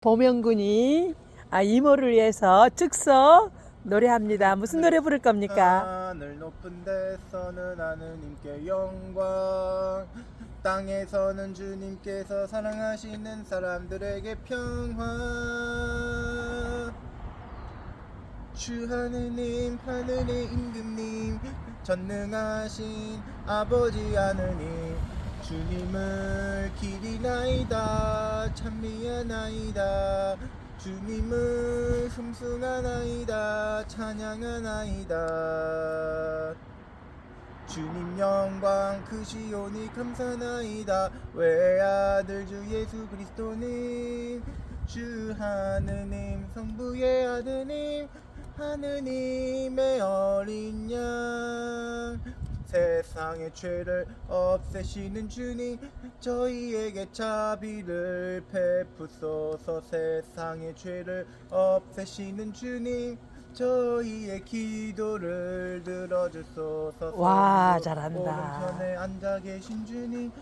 보명군이 아, 이모를 위해서 즉석 노래합니다. 무슨 노래 부를 겁니까? 하늘 높은 데서는 하느님께 영광 땅에서는 주님께서 사랑하시는 사람들에게 평화 주 하느님 하늘의 임금님 전능하신 아버지 하느님 주님을 기리나이다 찬미하나이다. 주님을 흠숭하나이다. 찬양하나이다. 주님 영광 크시오니 감사나이다. 외아들 주 예수 그리스도님 주 하느님 성부의 아드님 하느님의 어린 양 세상의 죄를 없애시는 주님 저희에게 자비를 베푸소서 세상의 죄를 없애시는 주님 저희의 기도를 들어주소서 와, 잘한다. 오른편에 앉아 계신 주님